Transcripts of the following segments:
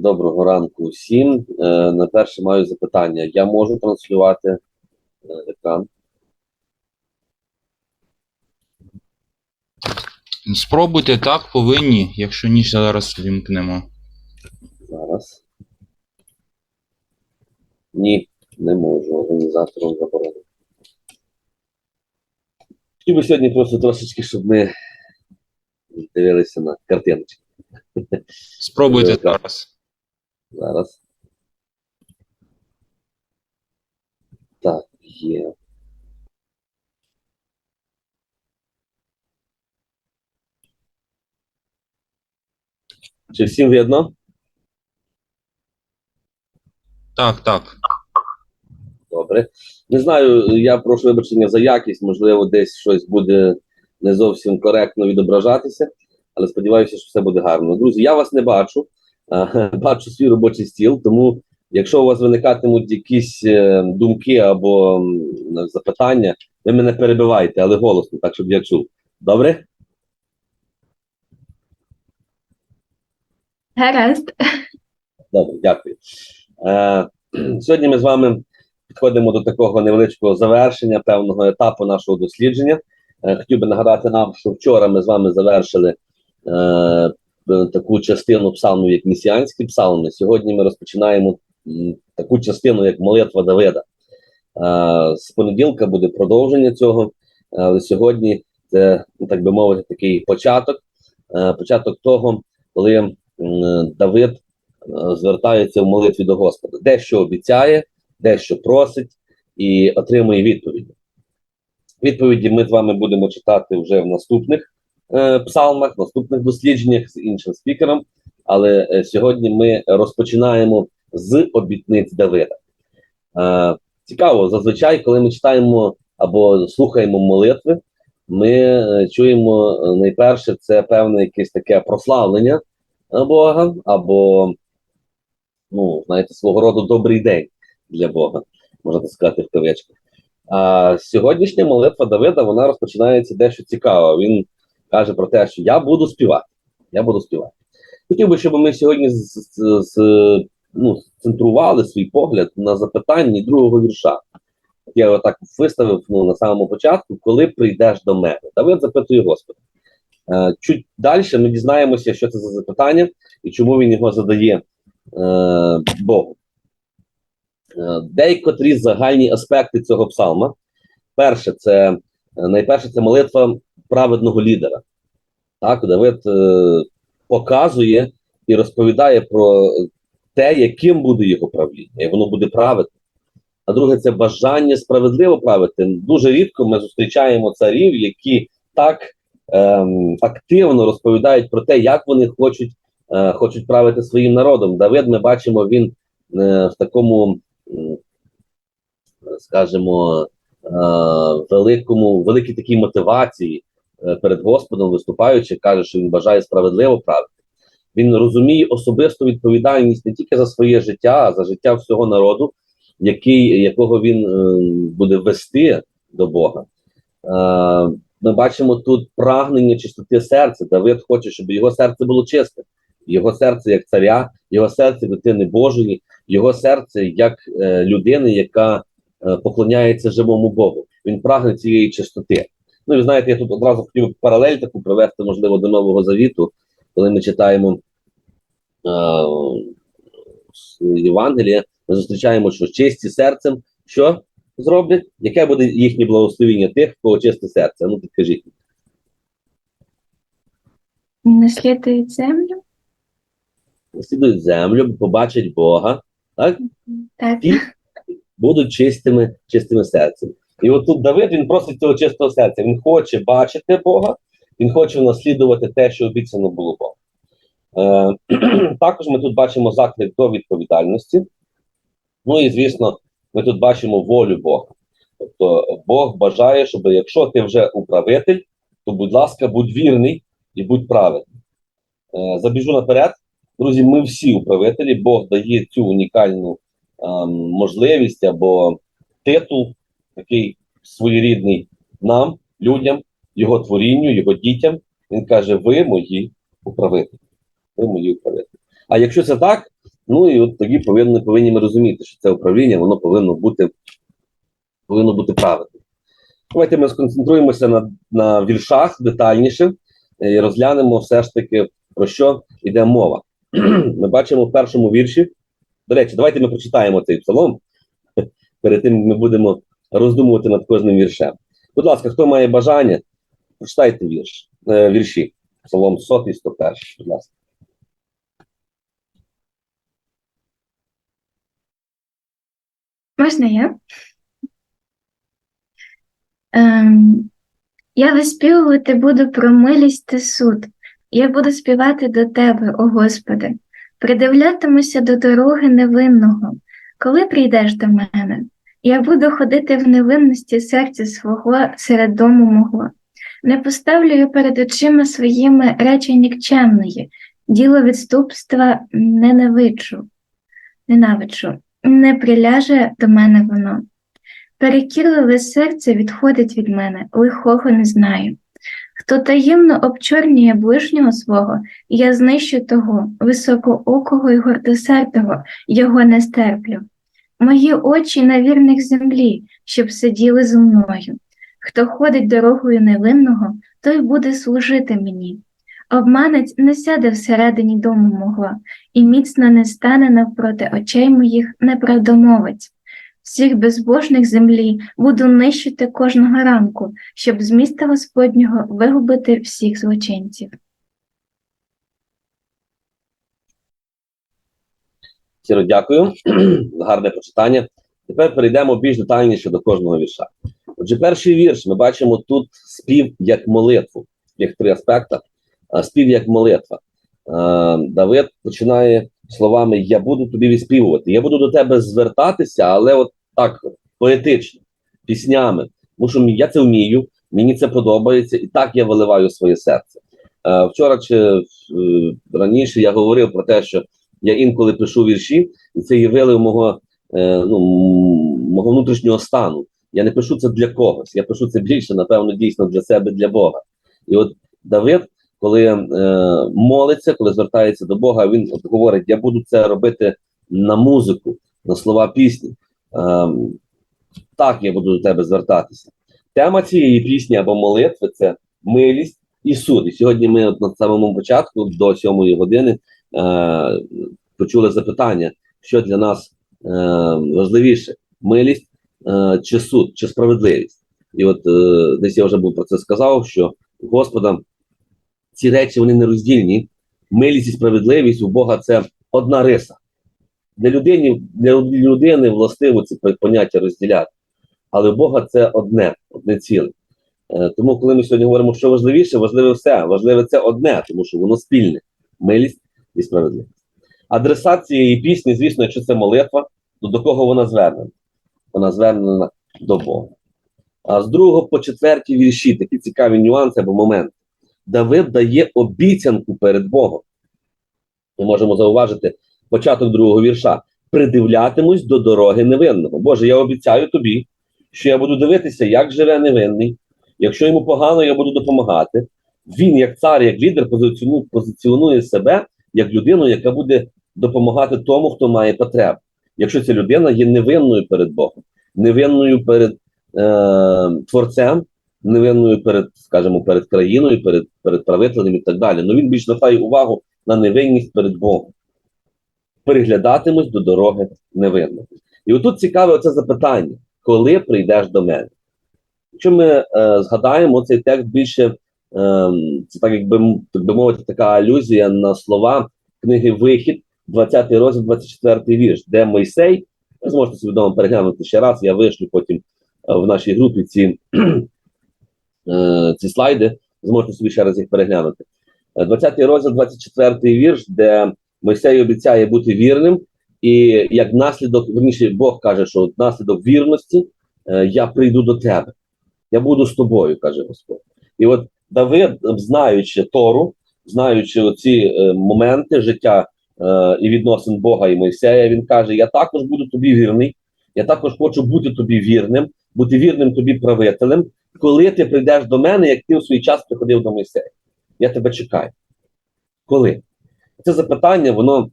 Доброго ранку всім. Е, На перше маю запитання. Я можу транслювати е, екран? Спробуйте так, повинні, якщо ні, зараз вімкнемо. Зараз. Ні, не можу. Організатором заборонено. Хотів би сьогодні просто трошечки, щоб ми дивилися на картиночки. Спробуйте Добре. зараз. Зараз. Так, є. Чи всім видно? Так, так. Добре. Не знаю, я прошу вибачення за якість, можливо, десь щось буде не зовсім коректно відображатися, але сподіваюся, що все буде гарно. Друзі, я вас не бачу, бачу свій робочий стіл, тому якщо у вас виникатимуть якісь е, думки або запитання, ви мене перебивайте, але голосно, так щоб я чув. Добре? Гаразд. Добре, дякую. Е, сьогодні ми з вами підходимо до такого невеличкого завершення певного етапу нашого дослідження. Е, хотів би нагадати нам, що вчора ми з вами завершили е, таку частину псалмів, як місіанські псалми. Сьогодні ми розпочинаємо таку частину, як молитва Давида. Е, з понеділка буде продовження цього, але сьогодні це, ну, так би мовити, такий початок. Е, початок того, коли Давид е, звертається в молитві до Господа, дещо обіцяє, дещо просить і отримує відповіді. Відповіді ми з вами будемо читати вже в наступних е, псалмах, наступних дослідженнях з іншим спікером. Але е, сьогодні ми розпочинаємо з обітниць Давида. Е, цікаво, зазвичай, коли ми читаємо або слухаємо молитви, ми е, чуємо найперше це певне якесь таке прославлення Бога, або, ну, знаєте, свого роду добрий день для Бога, можна так сказати в кавичках. А сьогоднішня молитва Давида вона розпочинається дещо цікаво. Він каже про те, що я буду співати. Я буду співати. Хотів би, щоб ми сьогодні з, з, з, ну, центрували свій погляд на запитанні другого вірша. Я його так виставив ну, на самому початку, коли прийдеш до мене. Давид запитує Господа. Е, чуть далі ми дізнаємося, що це за запитання і чому він його задає е, Богу. Е, Деякотрі загальні аспекти цього псалма. Перше, це е, найперше це молитва праведного лідера. Так, Давид е, показує і розповідає про те, яким буде його правління, як воно буде правити. А друге, це бажання справедливо правити. Дуже рідко ми зустрічаємо царів, які так ем, активно розповідають про те, як вони хочуть, е, хочуть правити своїм народом. Давид, ми бачимо, він е, в такому, м, скажімо, е, великому, великій такій мотивації е, перед Господом виступаючи, каже, що він бажає справедливо правити. Він розуміє особисту відповідальність не тільки за своє життя, а за життя всього народу, який, якого він е, буде вести до Бога. Е, ми бачимо тут прагнення чистоти серця. Давид хоче, щоб його серце було чисте. Його серце як царя, його серце дитини Божої, його серце як е, людини, яка е, поклоняється живому Богу. Він прагне цієї чистоти. Ну ви знаєте, я тут одразу хотів паралель таку провести, можливо, до Нового Завіту, коли ми читаємо е, Євангелія, ми зустрічаємо, що чисті серцем, що зроблять? Яке буде їхнє благословіння тих, кого чисте серце? Ну, підкажіть. Наслідують землю. Наслідують землю, побачать Бога, так? Так. І будуть чистими, чистими серцем. І от тут Давид він просить цього чистого серця. Він хоче бачити Бога, він хоче наслідувати те, що обіцяно було Богом. Е, також ми тут бачимо заклик до відповідальності. Ну і звісно, ми тут бачимо волю Бога. Тобто Бог бажає, щоб якщо ти вже управитель, то, будь ласка, будь вірний і будь праведний. Е, забіжу наперед. Друзі, ми всі управителі, Бог дає цю унікальну ем, можливість або титул, такий своєрідний нам, людям, його творінню, його дітям. Він каже: ви мої управителі. Ви мої управителі. А якщо це так, Ну і от тоді повинні, повинні ми розуміти, що це управління воно повинно бути, повинно бути правильним. Давайте ми сконцентруємося на, на віршах детальніше і розглянемо все ж таки, про що йде мова. Ми бачимо в першому вірші. До речі, давайте ми прочитаємо цей псалом. Перед тим як ми будемо роздумувати над кожним віршем. Будь ласка, хто має бажання, прочитайте вірш, е, вірші. Псалом 100 і 101, будь ласка. Можна я? Ем, я виспівувати буду про милість та суд. Я буду співати до тебе, о Господи. Придивлятимуся до дороги невинного. Коли прийдеш до мене, я буду ходити в невинності серця свого серед дому мого. Не поставлю я перед очима своїми речі нікчемної, діло відступства ненавиджу, ненавиджу не приляже до мене воно. Перекірливе серце відходить від мене, лихого не знаю. Хто таємно обчорнює ближнього свого, я знищу того, високоокого і гордосердого, його не стерплю. Мої очі на вірних землі, щоб сиділи зо мною. Хто ходить дорогою невинного, той буде служити мені. Обманець не сяде всередині дому мого, і міцно не стане навпроти очей моїх неправдомовець. Всіх безбожних землі буду нищити кожного ранку, щоб з міста Господнього вигубити всіх злочинців. Щиро дякую гарне прочитання. Тепер перейдемо більш детальніше до кожного вірша. Отже, перший вірш ми бачимо тут спів як молитву. Їх три аспекти. Спів як молитва. Давид починає словами: Я буду тобі відспівувати. Я буду до тебе звертатися, але от так поетично, піснями. Тому що я це вмію, мені це подобається, і так я виливаю своє серце. Вчора чи е, раніше я говорив про те, що я інколи пишу вірші, і це є вилив мого, е, ну, мого внутрішнього стану. Я не пишу це для когось, я пишу це більше, напевно, дійсно для себе, для Бога. І от Давид, коли е, молиться, коли звертається до Бога, він от говорить: Я буду це робити на музику, на слова пісні. Ем, так я буду до тебе звертатися. Тема цієї пісні або молитви це милість і суд. І сьогодні ми от на самому початку, до сьомої години, е, почули запитання, що для нас е, важливіше: милість е, чи суд, чи справедливість. І от е, десь я вже був про це сказав, що Господа ці речі вони не роздільні. Милість і справедливість у Бога це одна риса. Для людини, для людини властиво ці поняття розділяти. Але у Бога це одне, одне ціле. Е, Тому, коли ми сьогодні говоримо, що важливіше, важливе все. Важливе це одне, тому що воно спільне милість і справедливість. Адресат цієї пісні, звісно, якщо це молитва, то до кого вона звернена? Вона звернена до Бога. А з другого по четвертій вірші такі цікаві нюанси або моменти. Давид дає обіцянку перед Богом. Ми можемо зауважити початок другого вірша. Придивлятимусь до дороги невинного. Боже, я обіцяю тобі, що я буду дивитися, як живе невинний. Якщо йому погано, я буду допомагати. Він, як цар, як лідер, позиціонує себе як людину, яка буде допомагати тому, хто має потребу. Якщо ця людина є невинною перед Богом, невинною перед е, творцем, невинною перед, скажімо, перед країною, перед, перед правителем і так далі. Ну він більш звертає увагу на невинність перед Богом. Переглядатимуть до дороги невинного. І отут цікаве оце запитання: коли прийдеш до мене? Якщо ми е, згадаємо цей текст більше, це так якби так би мовити, така алюзія на слова книги Вихід, 20 розділ, 24 вірш, де Мойсей, ви зможете собі вдома переглянути ще раз, я вишлю потім е, в нашій групі ці, е, ці слайди, зможете собі ще раз їх переглянути. Е, 20 розділ, 24 вірш, де Мойсей обіцяє бути вірним, і як наслідок, верніше, Бог каже, що наслідок вірності е, я прийду до тебе. Я буду з тобою, каже Господь. І от Давид, знаючи Тору, знаючи оці е, моменти життя е, і відносин Бога і Мойсея, він каже: Я також буду тобі вірний, я також хочу бути тобі вірним, бути вірним тобі правителем, коли ти прийдеш до мене, як ти у свій час приходив до Мойсея. Я тебе чекаю. Коли? Це запитання, воно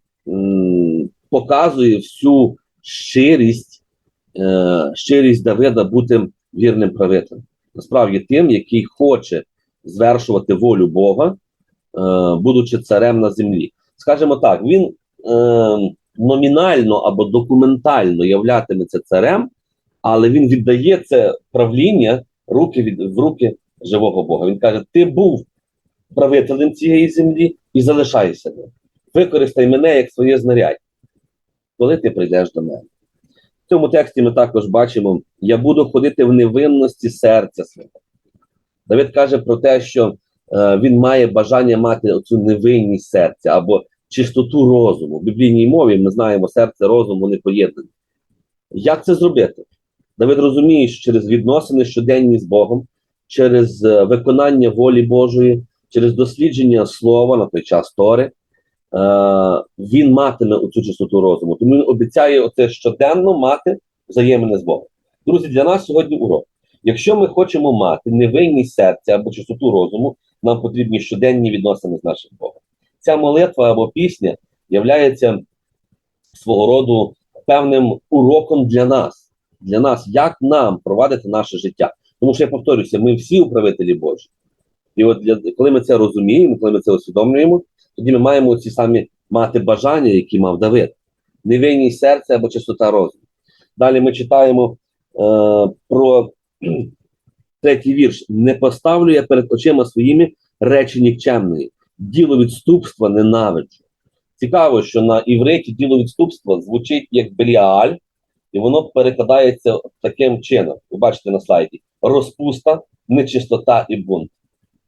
показує всю щирість, е, щирість Давида бути вірним правителем. Насправді тим, який хоче звершувати волю Бога, е, будучи царем на землі. Скажімо так, він е, номінально або документально являтиметься царем, але він віддає це правління руки від, в руки живого Бога. Він каже: Ти був правителем цієї землі і залишайся. ним. Використай мене як своє знаряддя, коли ти прийдеш до мене. В цьому тексті ми також бачимо: я буду ходити в невинності серця свого. Давид каже про те, що е, він має бажання мати оцю невинність серця або чистоту розуму. В біблійній мові ми знаємо, серце, розум вони поєднані. Як це зробити? Давид розуміє, що через відносини щоденні з Богом, через е, виконання волі Божої, через дослідження слова на той час Тори, е, він матиме оцю чистоту розуму. Тому він обіцяє оце щоденно мати взаємини з Богом. Друзі, для нас сьогодні урок. Якщо ми хочемо мати невинність серця або чистоту розуму, нам потрібні щоденні відносини з нашим Богом. Ця молитва або пісня являється свого роду певним уроком для нас, для нас, як нам провадити наше життя. Тому що я повторюся, ми всі управителі Божі. І от для, коли ми це розуміємо, коли ми це усвідомлюємо, тоді ми маємо ці самі мати бажання, які мав Давид. Невинність серця або чистота розуму. Далі ми читаємо е, про третій вірш: не поставлю я перед очима своїми речі нікчемної, діло відступства ненавиджу. Цікаво, що на івриті діло відступства звучить як Беліаль, і воно перекладається таким чином. Ви бачите на слайді: розпуста, нечистота і бунт.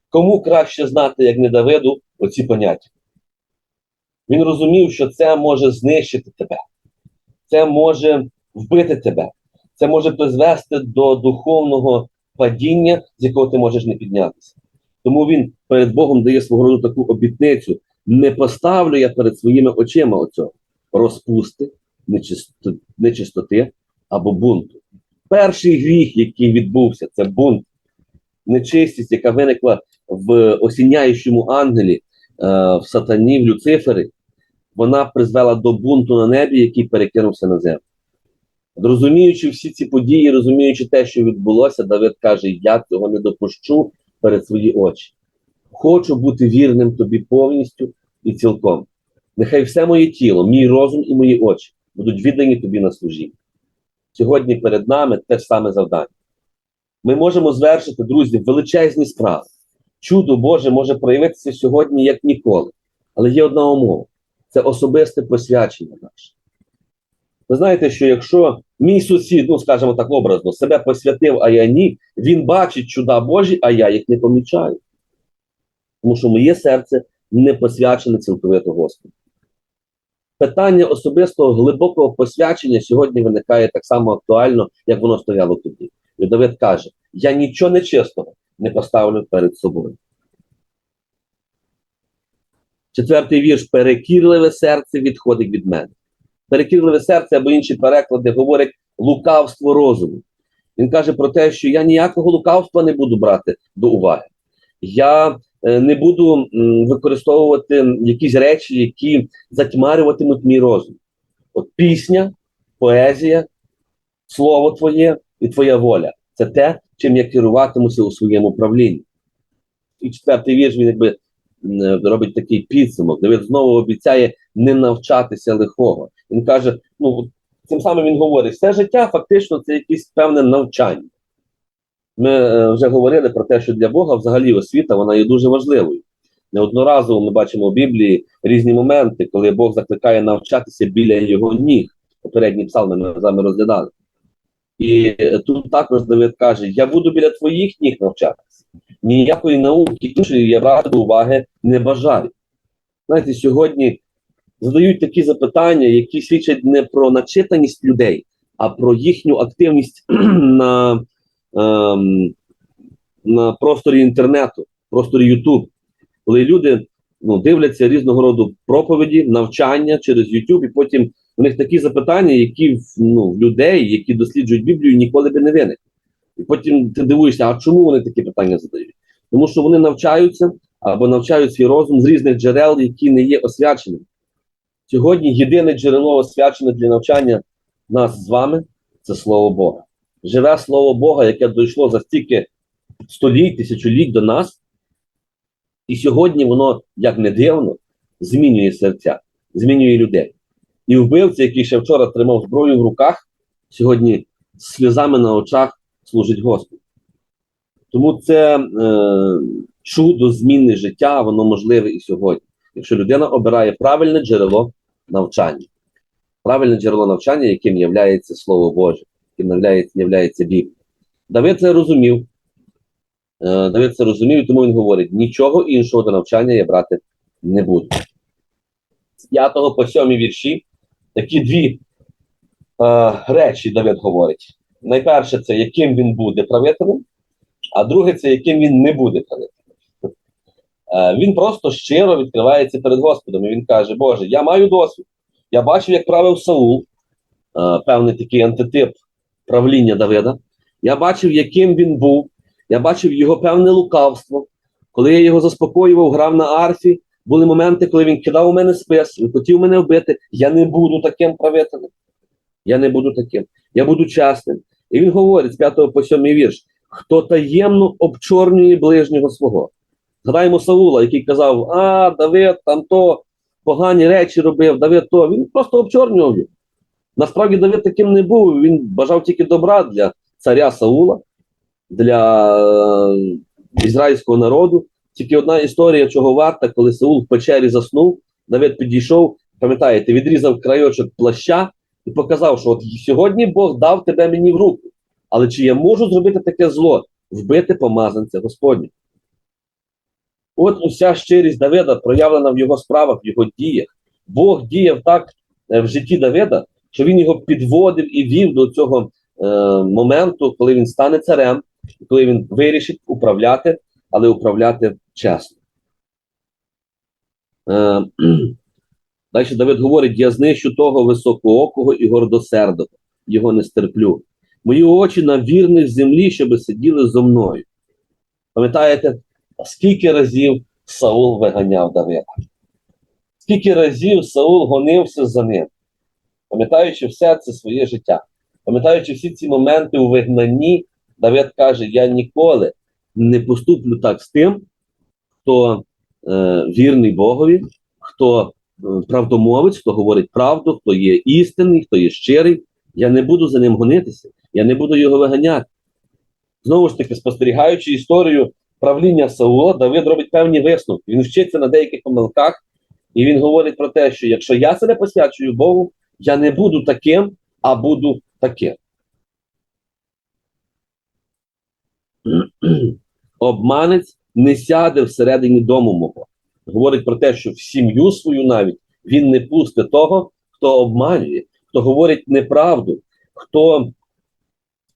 Кому краще знати, як не Давиду, оці поняття? Він розумів, що це може знищити тебе, це може вбити тебе, це може призвести до духовного падіння, з якого ти можеш не піднятися. Тому він перед Богом дає свого роду таку обітницю: не поставлю я перед своїми очима оцього розпусти, нечисто- нечистоти або бунту. Перший гріх, який відбувся, це бунт, нечистість, яка виникла в осіняючому ангелі, е, в сатані, в Люцифері, вона призвела до бунту на небі, який перекинувся на землю. Розуміючи всі ці події, розуміючи те, що відбулося, Давид каже: Я цього не допущу перед свої очі. Хочу бути вірним тобі повністю і цілком. Нехай все моє тіло, мій розум і мої очі будуть віддані тобі на служіння. Сьогодні перед нами те ж саме завдання. Ми можемо звершити, друзі, величезні справи. Чудо Боже може проявитися сьогодні як ніколи. Але є одна умова: це особисте посвячення наше. Ви знаєте, що якщо мій сусід, ну скажімо так образно, себе посвятив, а я ні, він бачить чуда Божі, а я їх не помічаю. Тому що моє серце не посвячене цілковито Господу. Питання особистого глибокого посвячення сьогодні виникає так само актуально, як воно стояло тоді. І каже: Я нічого нечистого не поставлю перед собою. Четвертий вірш: перекірливе серце відходить від мене. Перекірливе серце або інші переклади говорять лукавство розуму. Він каже про те, що я ніякого лукавства не буду брати до уваги. Я е, не буду використовувати якісь речі, які затьмарюватимуть мій розум. От пісня, поезія, слово твоє і твоя воля це те, чим я керуватимуся у своєму правлінні. І четвертий вірш він якби робить такий підсумок, де він знову обіцяє не навчатися лихого. Він каже: ну цим самим він говорить, все життя фактично це якесь певне навчання. Ми е, вже говорили про те, що для Бога взагалі освіта вона є дуже важливою. Неодноразово ми бачимо в Біблії різні моменти, коли Бог закликає навчатися біля його ніг. Попередні псалми ми з вами розглядали. І е, тут також Давид каже: Я буду біля твоїх ніг навчатися. Ніякої науки іншої я брати уваги не бажаю. Знаєте, сьогодні задають такі запитання, які свідчать не про начитаність людей, а про їхню активність на, ем, на просторі інтернету, просторі YouTube, коли люди ну, дивляться різного роду проповіді, навчання через YouTube, і потім у них такі запитання, які ну, в людей, які досліджують Біблію, ніколи би не виникли. І потім ти дивуєшся, а чому вони такі питання задають? Тому що вони навчаються або навчають свій розум з різних джерел, які не є освяченими. Сьогодні єдине джерело освячене для навчання нас з вами це Слово Бога. Живе Слово Бога, яке дійшло за стільки століть, тисячоліть до нас. І сьогодні воно, як не дивно, змінює серця, змінює людей. І вбивця, який ще вчора тримав зброю в руках, сьогодні з сльозами на очах служить Господу. Тому це е, чудо зміни життя, воно можливе і сьогодні. Якщо людина обирає правильне джерело навчання, правильне джерело навчання, яким є Слово Боже, яким є Біблія. Давид це розумів. Е, Давид це розумів, тому він говорить: нічого іншого до навчання я брати не буду. З 5 по 7 вірші такі дві е, речі Давид говорить. Найперше, це яким він буде правителем, а друге, це яким він не буде правителем. Е, він просто щиро відкривається перед Господом. І він каже: Боже, я маю досвід. Я бачив, як правив Саул, е, певний такий антитип правління Давида. Я бачив, яким він був. Я бачив його певне лукавство. Коли я його заспокоював, грав на арфі, були моменти, коли він кидав у мене спис, він хотів мене вбити. Я не буду таким правителем. Я не буду таким. Я буду чесним. І він говорить з 5 по 7 вірш: хто таємно обчорнює ближнього свого. Згадаємо Саула, який казав: А, Давид там то погані речі робив, Давид то. Він просто обчорнював. Насправді Давид таким не був. Він бажав тільки добра для царя Саула, для е, ізраїльського народу. Тільки одна історія, чого варта, коли Саул в печері заснув, Давид підійшов, пам'ятаєте, відрізав крайочок плаща і показав, що от сьогодні Бог дав тебе мені в руку. Але чи я можу зробити таке зло, вбити помазанця Господня? От уся щирість Давида проявлена в його справах, в його діях. Бог діяв так е, в житті Давида, що він його підводив і вів до цього е, моменту, коли він стане царем, коли він вирішить управляти, але управляти чесно. Е, Далі Давид говорить: я знищу того високоокого і гордосердого, його не стерплю. Мої очі на вірних землі, щоб сиділи зо мною. Пам'ятаєте, скільки разів Саул виганяв Давида? Скільки разів Саул гонився за ним, пам'ятаючи все це своє життя, пам'ятаючи всі ці моменти у вигнанні, Давид каже: Я ніколи не поступлю так з тим, хто е, вірний Богові, хто е, правдомовець, хто говорить правду, хто є істинний, хто є щирий. Я не буду за ним гонитися, я не буду його виганяти. Знову ж таки, спостерігаючи історію правління Саула, Давид робить певні висновки. Він вчиться на деяких помилках, і він говорить про те, що якщо я себе посвячую Богу, я не буду таким, а буду таким. Обманець не сяде всередині дому мого. Говорить про те, що в сім'ю свою навіть він не пусте того, хто обманює, хто говорить неправду, хто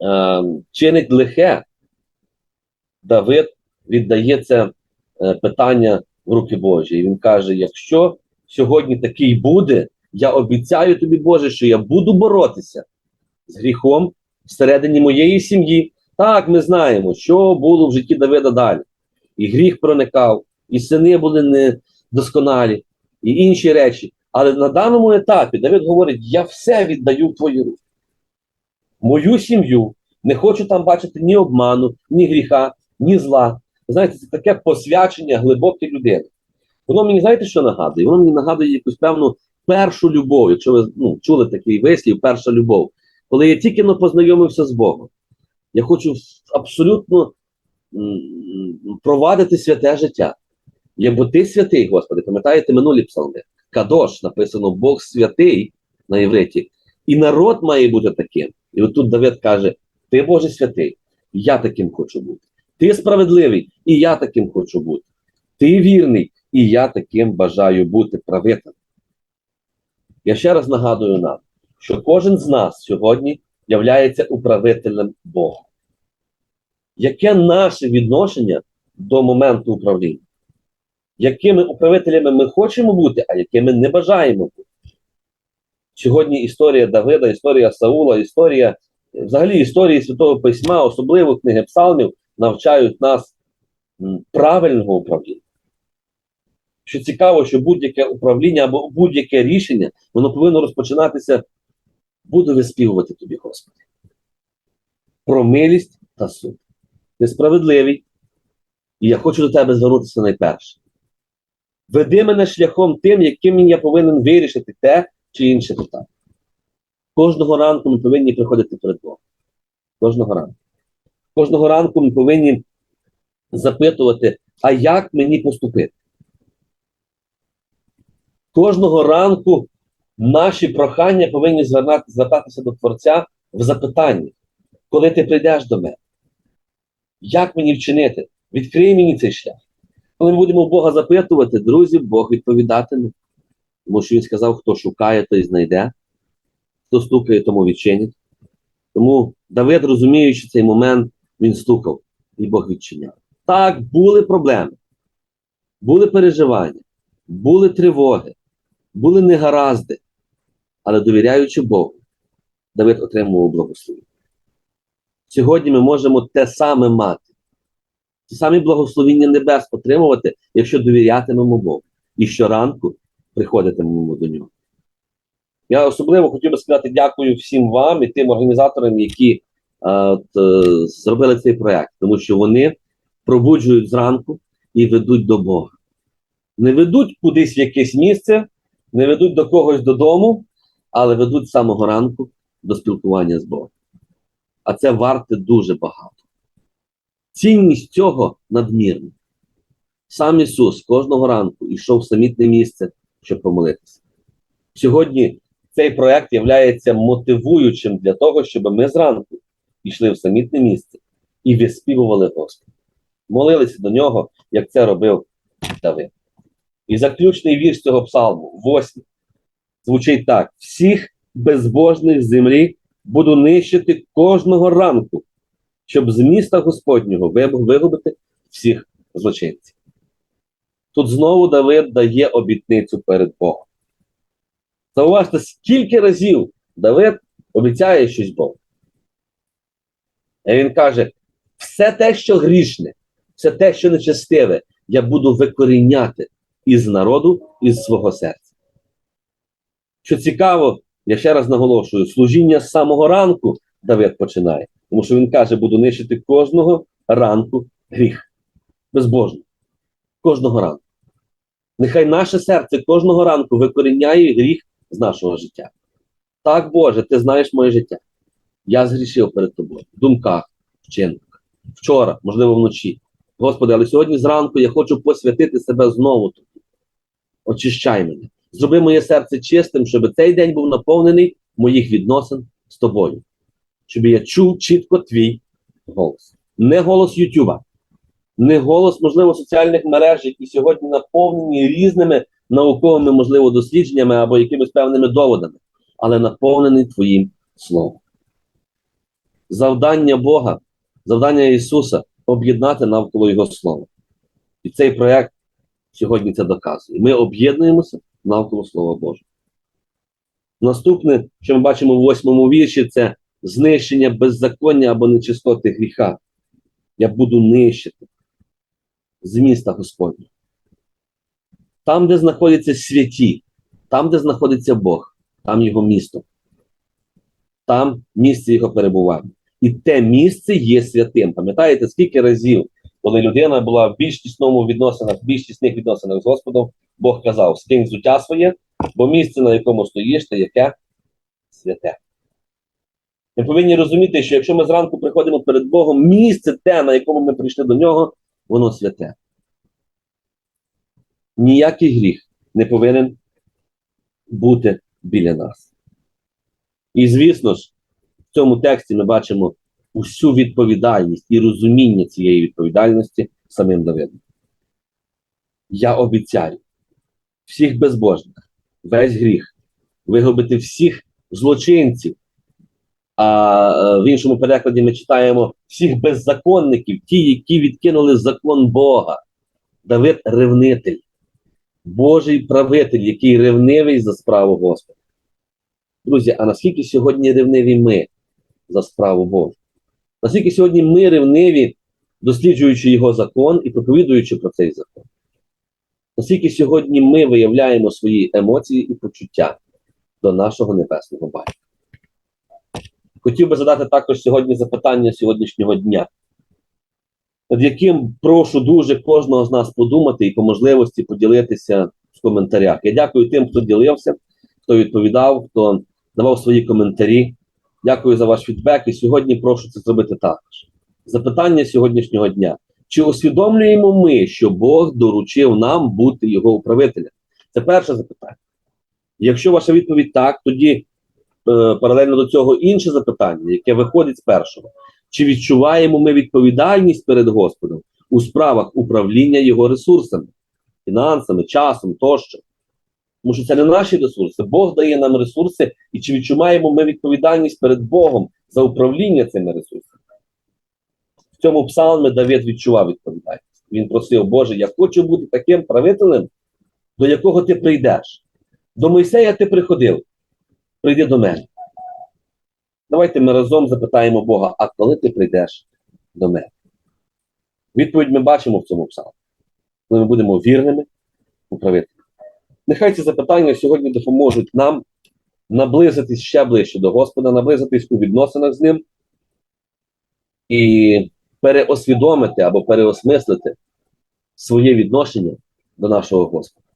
е, чинить лихе. Давид віддає це питання в руки Божі. І він каже: якщо сьогодні такий буде, я обіцяю тобі, Боже, що я буду боротися з гріхом всередині моєї сім'ї. Так, ми знаємо, що було в житті Давида далі. І гріх проникав, і сини були недосконалі, і інші речі. Але на даному етапі Давид говорить: я все віддаю в твої руки. Мою сім'ю не хочу там бачити ні обману, ні гріха, ні зла. Знаєте, це таке посвячення глибоке людини. Воно мені, знаєте, що нагадує? Воно мені нагадує якусь певну першу любов. Якщо ви ну, чули такий вислів, перша любов. Коли я тільки но познайомився з Богом, я хочу абсолютно провадити святе життя. Я, бо ти святий, Господи, пам'ятаєте минулі псалми? Кадош написано Бог святий на євриті, і народ має бути таким. І от тут Давид каже: Ти Боже святий, я таким хочу бути. Ти справедливий, і я таким хочу бути. Ти вірний, і я таким бажаю бути правителем. Я ще раз нагадую нам, що кожен з нас сьогодні являється управителем Бога. Яке наше відношення до моменту управління? Якими управителями ми хочемо бути, а якими не бажаємо бути? Сьогодні історія Давида, історія Саула, історія, взагалі історії Святого Письма, особливо книги Псалмів, навчають нас правильного управління. що цікаво, що будь-яке управління або будь-яке рішення, воно повинно розпочинатися. Буду виспівувати тобі, Господи. Про милість та суд. Ти справедливий, і я хочу до тебе звернутися найперше. Веди мене шляхом тим, яким я повинен вирішити те чи інше питання. Кожного ранку ми повинні приходити перед Богом. Кожного ранку. Кожного ранку ми повинні запитувати, а як мені поступити? Кожного ранку наші прохання повинні звертатися до Творця в запитанні, коли ти прийдеш до мене. Як мені вчинити? Відкрий мені цей шлях. Коли ми будемо Бога запитувати, друзі, Бог відповідатиме. Тому що він сказав, хто шукає, той знайде, хто стукає, тому відчинить. Тому Давид, розуміючи цей момент, він стукав, і Бог відчиняв. Так, були проблеми, були переживання, були тривоги, були негаразди, але довіряючи Богу, Давид отримував благословення. Сьогодні ми можемо те саме мати. Ті самі благословіння небес отримувати, якщо довірятимемо Богу. І щоранку приходитимемо до нього. Я особливо хотів би сказати дякую всім вам і тим організаторам, які от, е, зробили цей проект, тому що вони пробуджують зранку і ведуть до Бога. Не ведуть кудись в якесь місце, не ведуть до когось додому, але ведуть з самого ранку до спілкування з Богом. А це варте дуже багато. Цінність цього надмірна. Сам Ісус кожного ранку йшов в самітне місце, щоб помолитися. Сьогодні цей проект є мотивуючим для того, щоб ми зранку йшли в самітне місце і виспівували Господа. Молилися до нього, як це робив Давид. І заключний вірш цього псалму, восьмий, звучить так: всіх безбожних землі буду нищити кожного ранку, щоб з міста Господнього вигубити всіх злочинців. Тут знову Давид дає обітницю перед Богом. Зауважте, скільки разів Давид обіцяє щось Богу. Він каже: все те, що грішне, все те, що нечестиве, я буду викоріняти із народу, із свого серця. Що цікаво, я ще раз наголошую, служіння з самого ранку Давид починає, тому що він каже, буду нищити кожного ранку гріх. Безбожно. Кожного ранку. Нехай наше серце кожного ранку викоріняє гріх з нашого життя. Так, Боже, ти знаєш моє життя. Я згрішив перед тобою в думках, вчинках. Вчора, можливо, вночі. Господи, але сьогодні зранку я хочу посвятити себе знову тобі. Очищай мене. Зроби моє серце чистим, щоб цей день був наповнений моїх відносин з тобою. Щоб я чув чітко твій голос. Не голос Ютуба, не голос, можливо, соціальних мереж, які сьогодні наповнені різними науковими, можливо, дослідженнями або якимись певними доводами, але наповнений Твоїм Словом. Завдання Бога, завдання Ісуса об'єднати навколо Його Слова. І цей проєкт сьогодні це доказує. Ми об'єднуємося навколо Слова Божого. Наступне, що ми бачимо в восьмому вірші, це знищення беззаконня або нечистоти гріха. Я буду нищити з міста Господнього. Там, де знаходяться святі, там, де знаходиться Бог, там його місто, там місце його перебування. І те місце є святим. Пам'ятаєте, скільки разів, коли людина була в більш тісному відносинах, в більш тісних відносинах з Господом, Бог казав: скинь взуття своє, бо місце, на якому стоїш, те яке святе. Ми повинні розуміти, що якщо ми зранку приходимо перед Богом, місце те, на якому ми прийшли до нього, воно святе. Ніякий гріх не повинен бути біля нас. І звісно ж, цьому тексті ми бачимо усю відповідальність і розуміння цієї відповідальності самим Давидом. Я обіцяю всіх безбожних, весь гріх, вигубити всіх злочинців. А е, в іншому перекладі ми читаємо всіх беззаконників, ті, які відкинули закон Бога. Давид ревнитель, Божий правитель, який ревнивий за справу Господа. Друзі, а наскільки сьогодні ревниві ми за справу Божу? Наскільки сьогодні ми ревниві, досліджуючи його закон і проповідуючи про цей закон? наскільки сьогодні ми виявляємо свої емоції і почуття до нашого небесного батька. Хотів би задати також сьогодні запитання сьогоднішнього дня, над яким прошу дуже кожного з нас подумати і по можливості поділитися в коментарях. Я дякую тим, хто ділився, хто відповідав, хто давав свої коментарі. Дякую за ваш фідбек. І сьогодні прошу це зробити також. Запитання сьогоднішнього дня: чи усвідомлюємо ми, що Бог доручив нам бути його управителем? Це перше запитання. Якщо ваша відповідь так, тоді е, паралельно до цього інше запитання, яке виходить з першого: чи відчуваємо ми відповідальність перед Господом у справах управління його ресурсами, фінансами, часом тощо? Тому що це не наші ресурси. Бог дає нам ресурси, і чи відчуваємо ми відповідальність перед Богом за управління цими ресурсами? В цьому псалмі Давид відчував відповідальність. Він просив, Боже, я хочу бути таким правителем, до якого ти прийдеш. До Мойсея ти приходив. Прийди до мене. Давайте ми разом запитаємо Бога, а коли ти прийдеш до мене? Відповідь ми бачимо в цьому псалмі. Коли ми будемо вірними управителями. Нехай ці запитання сьогодні допоможуть нам наблизитись ще ближче до Господа, наблизитись у відносинах з ним і переосвідомити або переосмислити своє відношення до нашого Господа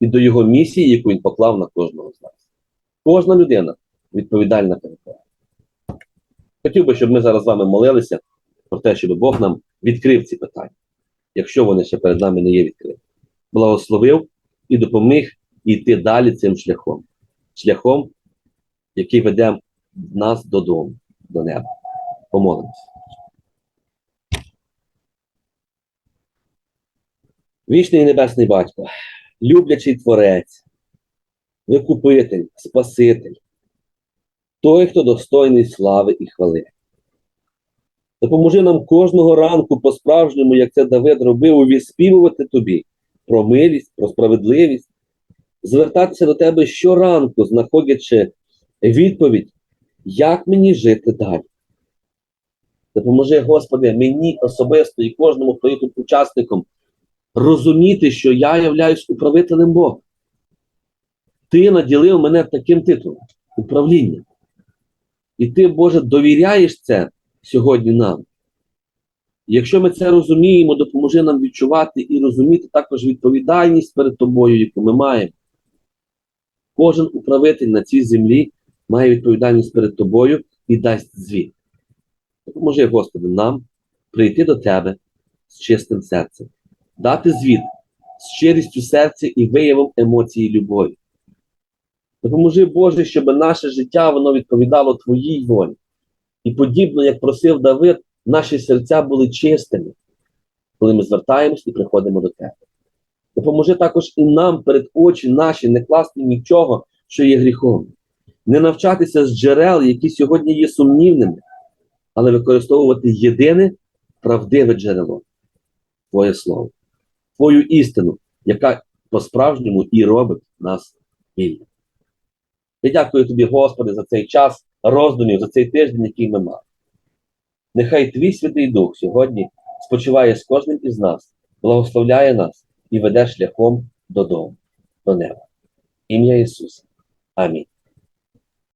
і до його місії, яку він поклав на кожного з нас. Кожна людина відповідальна перед Богом. Хотів би, щоб ми зараз з вами молилися про те, щоб Бог нам відкрив ці питання, якщо вони ще перед нами не є відкриті. Благословив і допоміг йти далі цим шляхом, шляхом, який веде нас додому, до неба. Помолимося. Вічний небесний батько, люблячий творець, викупитель, Спаситель, той, хто достойний слави і хвали. Допоможи нам кожного ранку по-справжньому, як це Давид робив, увіспівувати тобі про милість, про справедливість, звертатися до тебе щоранку, знаходячи відповідь, як мені жити далі. Допоможи, Господи, мені особисто і кожному, хто є тут учасником, розуміти, що я являюсь управителем Бога. Ти наділив мене таким титулом управління. І ти, Боже, довіряєш це сьогодні нам. Якщо ми це розуміємо, допоможи нам відчувати і розуміти також відповідальність перед тобою, яку ми маємо. Кожен управитель на цій землі має відповідальність перед тобою і дасть звіт. Допоможи, Господи, нам прийти до Тебе з чистим серцем, дати звіт з щирістю серця і виявом емоції любові. Допоможи, Боже, щоб наше життя воно відповідало Твоїй волі. І подібно, як просив Давид, наші серця були чистими, коли ми звертаємось і приходимо до Тебе. Допоможи також і нам перед очі наші не класти нічого, що є гріхом, не навчатися з джерел, які сьогодні є сумнівними, але використовувати єдине правдиве джерело Твоє Слово, Твою істину, яка по-справжньому і робить нас вільними. Я дякую тобі, Господи, за цей час роздумів, за цей тиждень, який ми мали. Нехай Твій Святий Дух сьогодні спочиває з кожним із нас, благословляє нас і веде шляхом додому, до неба. Ім'я Ісуса. Амінь.